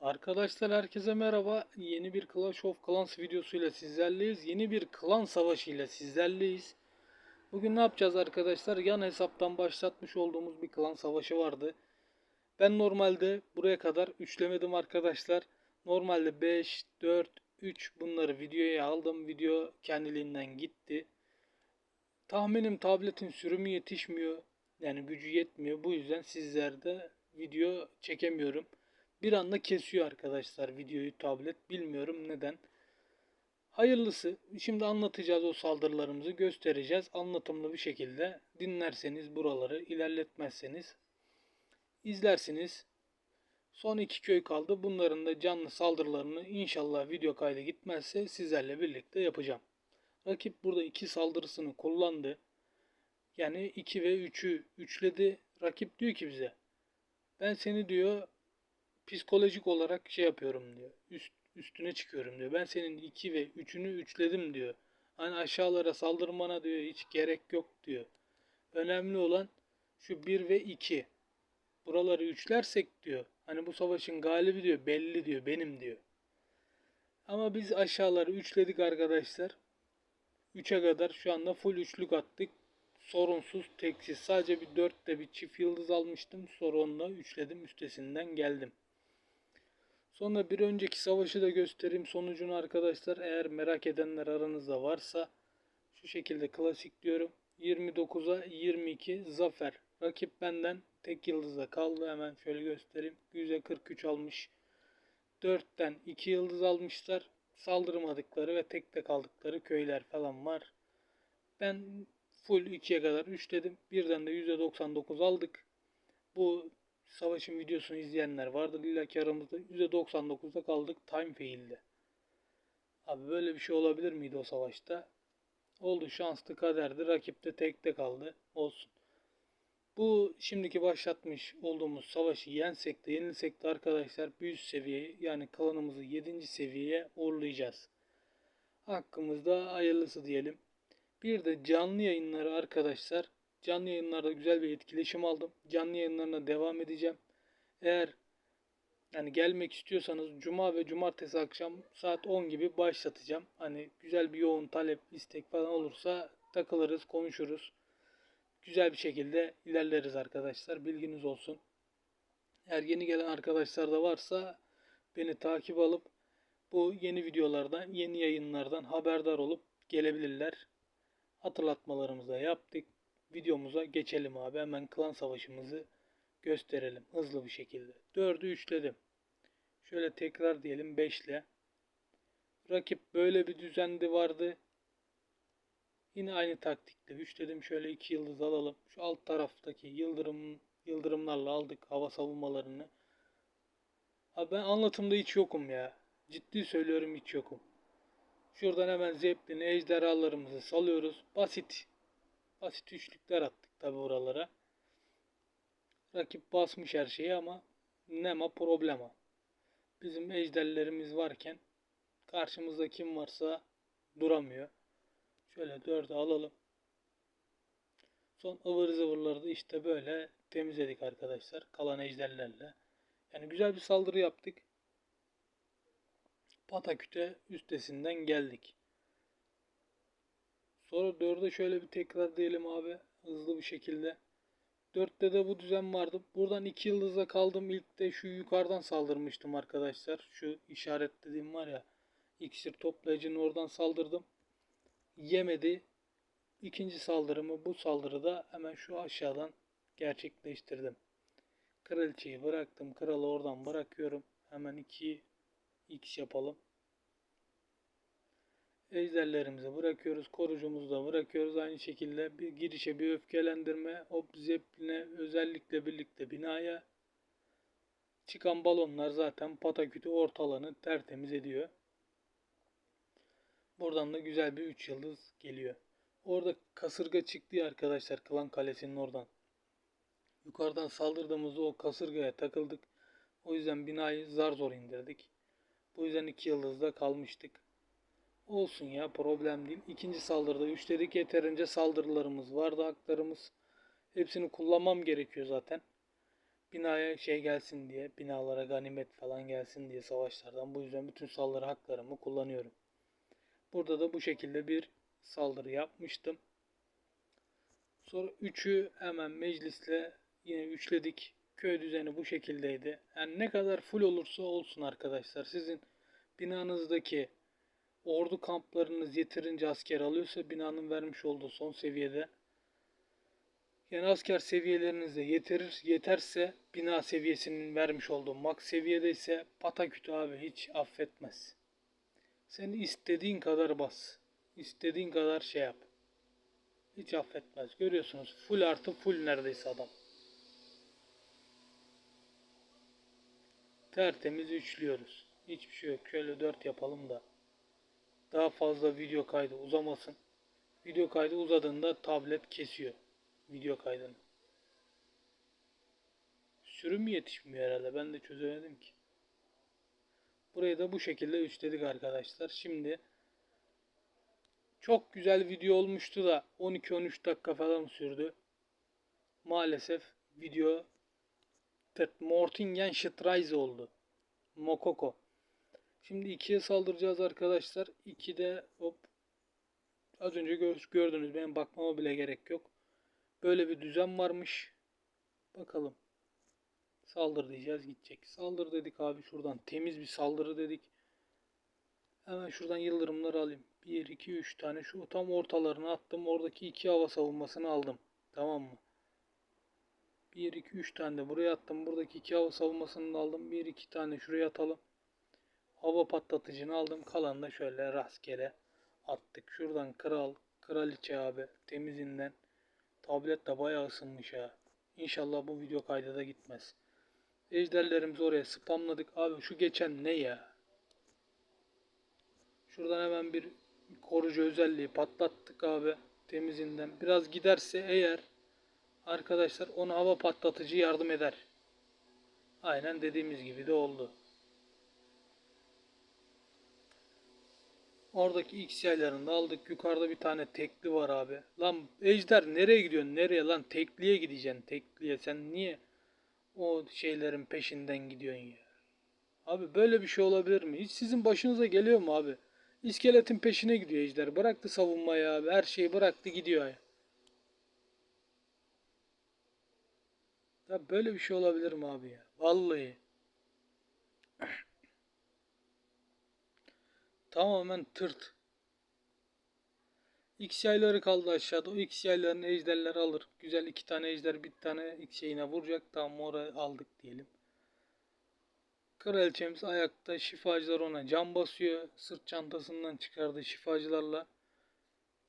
Arkadaşlar herkese merhaba. Yeni bir Clash of Clans videosuyla sizlerleyiz. Yeni bir klan savaşıyla sizlerleyiz. Bugün ne yapacağız arkadaşlar? Yan hesaptan başlatmış olduğumuz bir klan savaşı vardı. Ben normalde buraya kadar üçlemedim arkadaşlar. Normalde 5, 4, 3 bunları videoya aldım. Video kendiliğinden gitti. Tahminim tabletin sürümü yetişmiyor. Yani gücü yetmiyor. Bu yüzden sizlerde video çekemiyorum. Bir anda kesiyor arkadaşlar videoyu tablet. Bilmiyorum neden. Hayırlısı. Şimdi anlatacağız o saldırılarımızı göstereceğiz. Anlatımlı bir şekilde dinlerseniz buraları ilerletmezseniz izlersiniz. Son iki köy kaldı. Bunların da canlı saldırılarını inşallah video kaydı gitmezse sizlerle birlikte yapacağım. Rakip burada iki saldırısını kullandı. Yani 2 ve 3'ü üçledi. Rakip diyor ki bize ben seni diyor psikolojik olarak şey yapıyorum diyor. Üst, üstüne çıkıyorum diyor. Ben senin 2 ve 3'ünü üçledim diyor. Hani aşağılara saldırmana diyor hiç gerek yok diyor. Önemli olan şu 1 ve 2. Buraları üçlersek diyor. Hani bu savaşın galibi diyor belli diyor benim diyor. Ama biz aşağıları üçledik arkadaşlar. 3'e kadar şu anda full üçlük attık. Sorunsuz teksiz. Sadece bir 4'te bir çift yıldız almıştım. Sonra onunla üçledim üstesinden geldim. Sonra bir önceki savaşı da göstereyim sonucunu arkadaşlar. Eğer merak edenler aranızda varsa şu şekilde klasik diyorum. 29'a 22 zafer. Rakip benden tek yıldızda kaldı. Hemen şöyle göstereyim. 100'e 43 almış. 4'ten 2 yıldız almışlar. Saldırmadıkları ve tekte kaldıkları köyler falan var. Ben full 2'ye kadar 3 dedim. Birden de %99 aldık. Bu savaşın videosunu izleyenler vardır. İlla ki aramızda %99'da kaldık time fail'de. Abi böyle bir şey olabilir miydi o savaşta? Oldu şanslı kaderdi. Rakip de tekte kaldı. Olsun. Bu şimdiki başlatmış olduğumuz savaşı yensek de yenilsek de arkadaşlar bir üst seviyeye yani klanımızı 7. seviyeye uğurlayacağız. Hakkımızda hayırlısı diyelim. Bir de canlı yayınları arkadaşlar. Canlı yayınlarda güzel bir etkileşim aldım. Canlı yayınlarına devam edeceğim. Eğer yani gelmek istiyorsanız cuma ve cumartesi akşam saat 10 gibi başlatacağım. Hani güzel bir yoğun talep, istek falan olursa takılırız, konuşuruz. Güzel bir şekilde ilerleriz arkadaşlar. Bilginiz olsun. Eğer yeni gelen arkadaşlar da varsa beni takip alıp bu yeni videolardan, yeni yayınlardan haberdar olup gelebilirler. Hatırlatmalarımızı da yaptık. Videomuza geçelim abi. Hemen klan savaşımızı gösterelim hızlı bir şekilde. 4'ü üçledim. Şöyle tekrar diyelim 5 ile. Rakip böyle bir düzendi vardı. Yine aynı taktikle 3 dedim şöyle 2 yıldız alalım. Şu alt taraftaki yıldırım yıldırımlarla aldık hava savunmalarını. Abi ben anlatımda hiç yokum ya. Ciddi söylüyorum hiç yokum. Şuradan hemen zeplin ejderhalarımızı salıyoruz. Basit. Basit üçlükler attık tabi oralara. Rakip basmış her şeyi ama nema problema. Bizim ejderlerimiz varken karşımızda kim varsa duramıyor. Şöyle dördü alalım. Son ıvır zıvırları da işte böyle temizledik arkadaşlar. Kalan ejderlerle. Yani güzel bir saldırı yaptık. Pataküte üstesinden geldik. Sonra dörde şöyle bir tekrar diyelim abi. Hızlı bir şekilde. Dörtte de bu düzen vardı. Buradan iki yıldızla kaldım. İlk de şu yukarıdan saldırmıştım arkadaşlar. Şu işaretlediğim var ya. İksir toplayıcının oradan saldırdım. Yemedi. İkinci saldırımı bu saldırıda hemen şu aşağıdan gerçekleştirdim. Kraliçeyi bıraktım. Kralı oradan bırakıyorum. Hemen 2 x yapalım. Ejderlerimizi bırakıyoruz. Korucumuzu da bırakıyoruz. Aynı şekilde bir girişe bir öfkelendirme. Hop zepline özellikle birlikte binaya çıkan balonlar zaten patakütü ortalanı tertemiz ediyor. Buradan da güzel bir 3 yıldız geliyor. Orada kasırga çıktı arkadaşlar Klan Kalesi'nin oradan. Yukarıdan saldırdığımızda o kasırgaya takıldık. O yüzden binayı zar zor indirdik. Bu yüzden 2 yıldızda kalmıştık. Olsun ya problem değil. İkinci saldırıda üçledik yeterince saldırılarımız vardı haklarımız. Hepsini kullanmam gerekiyor zaten. binaya şey gelsin diye, binalara ganimet falan gelsin diye savaşlardan. Bu yüzden bütün saldırı haklarımı kullanıyorum. Burada da bu şekilde bir saldırı yapmıştım. Sonra 3'ü hemen meclisle yine üçledik. Köy düzeni bu şekildeydi. Yani ne kadar full olursa olsun arkadaşlar. Sizin binanızdaki ordu kamplarınız yeterince asker alıyorsa binanın vermiş olduğu son seviyede yani asker seviyelerinizde yetirir, yeterse bina seviyesinin vermiş olduğu max seviyede ise patakütü abi hiç affetmez. Sen istediğin kadar bas. istediğin kadar şey yap. Hiç affetmez. Görüyorsunuz full artı full neredeyse adam. Tertemiz üçlüyoruz. Hiçbir şey yok. Şöyle 4 yapalım da. Daha fazla video kaydı uzamasın. Video kaydı uzadığında tablet kesiyor video kaydını. Sürüm yetişmiyor herhalde? Ben de çözemedim ki. Burayı da bu şekilde üçledik arkadaşlar. Şimdi çok güzel video olmuştu da 12-13 dakika falan sürdü. Maalesef video Mortingen Streise oldu. Mokoko. Şimdi ikiye saldıracağız arkadaşlar. 2'de hop az önce gördünüz benim bakmama bile gerek yok. Böyle bir düzen varmış. Bakalım. Saldır diyeceğiz gidecek. Saldır dedik abi şuradan. Temiz bir saldırı dedik. Hemen şuradan yıldırımları alayım. 1, 2, 3 tane şu tam ortalarına attım. Oradaki iki hava savunmasını aldım. Tamam mı? 1, 2, 3 tane de buraya attım. Buradaki iki hava savunmasını da aldım. 1, 2 tane şuraya atalım. Hava patlatıcını aldım. Kalanı da şöyle rastgele attık. Şuradan kral, kraliçe abi temizinden Tablet de bayağı ısınmış ha. İnşallah bu video kayda da gitmez. Ejderlerimizi oraya spamladık. Abi şu geçen ne ya? Şuradan hemen bir koruyucu özelliği patlattık abi. Temizinden. Biraz giderse eğer arkadaşlar ona hava patlatıcı yardım eder. Aynen dediğimiz gibi de oldu. Oradaki X yaylarını aldık. Yukarıda bir tane tekli var abi. Lan Ejder nereye gidiyorsun? Nereye lan? Tekliye gideceksin. Tekliye. Sen niye o şeylerin peşinden gidiyorsun ya? Abi böyle bir şey olabilir mi? Hiç sizin başınıza geliyor mu abi? İskeletin peşine gidiyor Ejder. Bıraktı savunmayı abi. Her şeyi bıraktı gidiyor ya. Ya böyle bir şey olabilir mi abi ya? Vallahi. Tamamen tırt. X yayları kaldı aşağıda. O X yaylarını ejderler alır. Güzel iki tane ejder bir tane X şeyine vuracak. Tamam oraya aldık diyelim. Kraliçemiz ayakta. Şifacılar ona can basıyor. Sırt çantasından çıkardığı şifacılarla.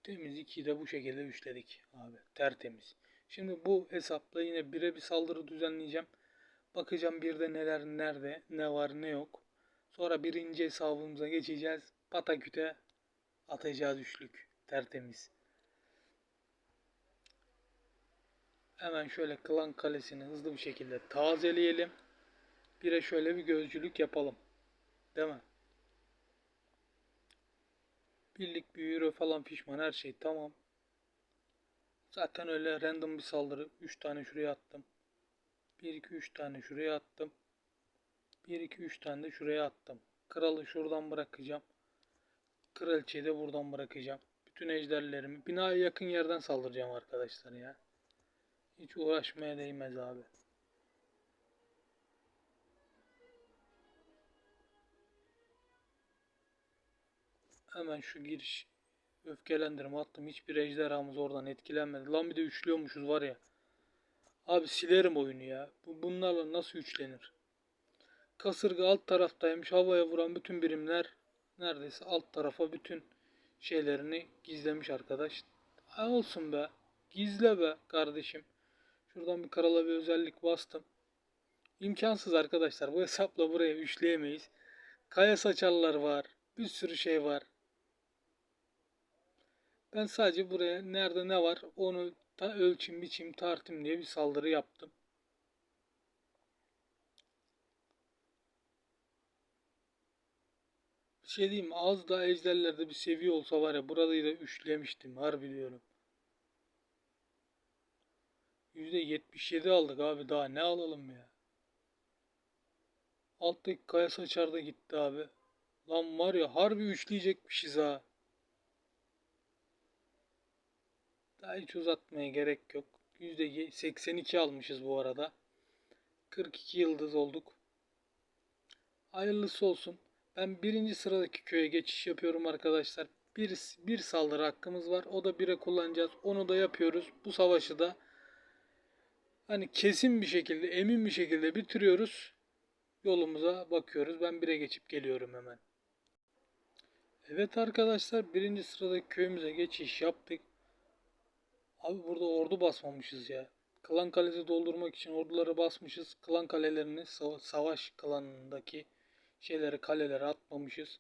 Temiz 2'yi de bu şekilde üçledik abi. Tertemiz. Şimdi bu hesapla yine bire bir saldırı düzenleyeceğim. Bakacağım bir de neler nerede, ne var ne yok. Sonra birinci hesabımıza geçeceğiz. Pataküte atacağız üçlük. Tertemiz. Hemen şöyle klan kalesini hızlı bir şekilde tazeleyelim. Bire şöyle bir gözcülük yapalım. Değil mi? Birlik büyürü falan pişman her şey tamam. Zaten öyle random bir saldırı. 3 tane şuraya attım. 1 2 3 tane şuraya attım. 1 2 3 tane de şuraya attım. Kralı şuradan bırakacağım. Kraliçeyi de buradan bırakacağım. Bütün ejderlerimi binaya yakın yerden saldıracağım arkadaşlar ya. Hiç uğraşmaya değmez abi. Hemen şu giriş öfkelendirme attım. Hiçbir ejderhamız oradan etkilenmedi. Lan bir de üçlüyormuşuz var ya. Abi silerim oyunu ya. Bu bunlarla nasıl üçlenir? Kasırga alt taraftaymış. Havaya vuran bütün birimler neredeyse alt tarafa bütün şeylerini gizlemiş arkadaş. Ha olsun be. Gizle be kardeşim. Şuradan bir karala bir özellik bastım. İmkansız arkadaşlar. Bu hesapla buraya üçleyemeyiz. Kaya saçarlar var. Bir sürü şey var. Ben sadece buraya nerede ne var onu da ölçüm, biçim, tartım diye bir saldırı yaptım. Şey diyeyim? Az daha ejderlerde bir seviye olsa var ya burayı da üçlemiştim. Harbi diyorum. %77 aldık abi daha ne alalım ya. Alttaki kaya saçar da gitti abi. Lan var ya harbi üçleyecekmişiz ha. Daha hiç uzatmaya gerek yok. %82 almışız bu arada. 42 yıldız olduk. Hayırlısı olsun. Ben birinci sıradaki köye geçiş yapıyorum arkadaşlar. Bir, bir saldırı hakkımız var. O da bire kullanacağız. Onu da yapıyoruz. Bu savaşı da hani kesin bir şekilde, emin bir şekilde bitiriyoruz. Yolumuza bakıyoruz. Ben bire geçip geliyorum hemen. Evet arkadaşlar birinci sıradaki köyümüze geçiş yaptık. Abi burada ordu basmamışız ya. Klan kalesi doldurmak için orduları basmışız. Klan kalelerini sava- savaş klanındaki şeyleri kalelere atmamışız.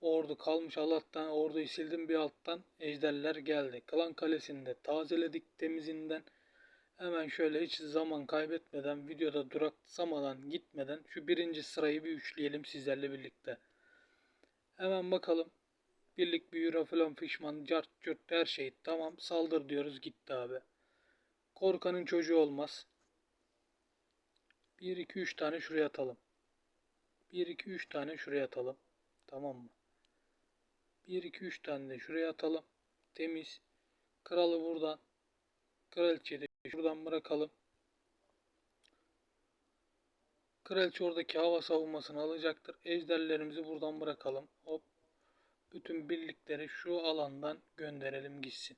Ordu kalmış Allah'tan orduyu sildim bir alttan ejderler geldi. Klan kalesini de tazeledik temizinden. Hemen şöyle hiç zaman kaybetmeden videoda duraksamadan gitmeden şu birinci sırayı bir üçleyelim sizlerle birlikte. Hemen bakalım. Birlik büyüre falan fişman cart cürt her şey tamam saldır diyoruz gitti abi. Korkanın çocuğu olmaz. 1 2 3 tane şuraya atalım. 1 2 3 tane şuraya atalım. Tamam mı? 1 2 3 tane de şuraya atalım. Temiz. Kralı buradan. Kraliçeyi de şuradan bırakalım. Kraliçe oradaki hava savunmasını alacaktır. Ejderlerimizi buradan bırakalım. Hop. Bütün birlikleri şu alandan gönderelim gitsin.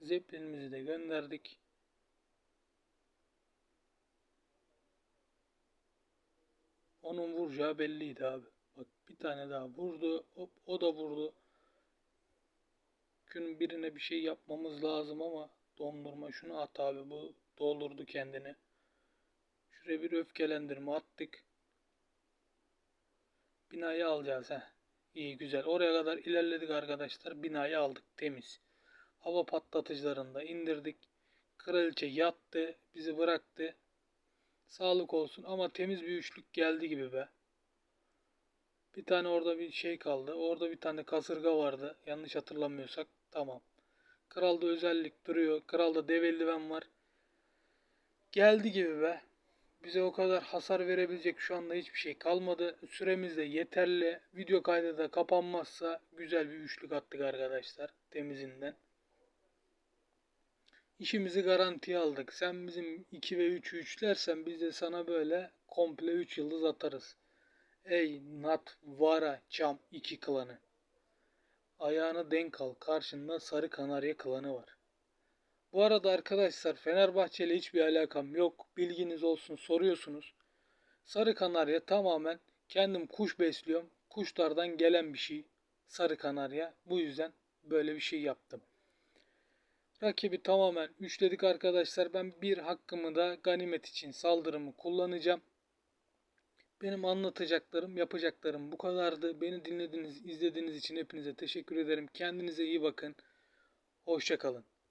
Zeppelinimizi de gönderdik. Onun vuracağı belliydi abi. Bak bir tane daha vurdu. Hop o da vurdu. Gün birine bir şey yapmamız lazım ama dondurma şunu at abi bu doldurdu kendini. Şuraya bir öfkelendirme attık. Binayı alacağız he. İyi güzel. Oraya kadar ilerledik arkadaşlar. Binayı aldık temiz. Hava patlatıcılarını da indirdik. Kraliçe yattı. Bizi bıraktı. Sağlık olsun ama temiz bir üçlük geldi gibi be. Bir tane orada bir şey kaldı. Orada bir tane kasırga vardı. Yanlış hatırlamıyorsak. Tamam. Kralda özellik duruyor. Kralda dev eldiven var. Geldi gibi be. Bize o kadar hasar verebilecek şu anda hiçbir şey kalmadı. Süremiz de yeterli. Video kaydı da kapanmazsa güzel bir üçlük attık arkadaşlar. Temizinden. İşimizi garantiye aldık. Sen bizim 2 ve 3'ü üçlersen biz de sana böyle komple 3 yıldız atarız. Ey Nat Vara Çam 2 klanı. Ayağına denk al. Karşında Sarı Kanarya klanı var. Bu arada arkadaşlar Fenerbahçe ile hiçbir alakam yok. Bilginiz olsun soruyorsunuz. Sarı Kanarya tamamen kendim kuş besliyorum. Kuşlardan gelen bir şey. Sarı Kanarya. Bu yüzden böyle bir şey yaptım. Rakibi tamamen üçledik arkadaşlar. Ben bir hakkımı da ganimet için saldırımı kullanacağım. Benim anlatacaklarım, yapacaklarım bu kadardı. Beni dinlediğiniz, izlediğiniz için hepinize teşekkür ederim. Kendinize iyi bakın. Hoşçakalın.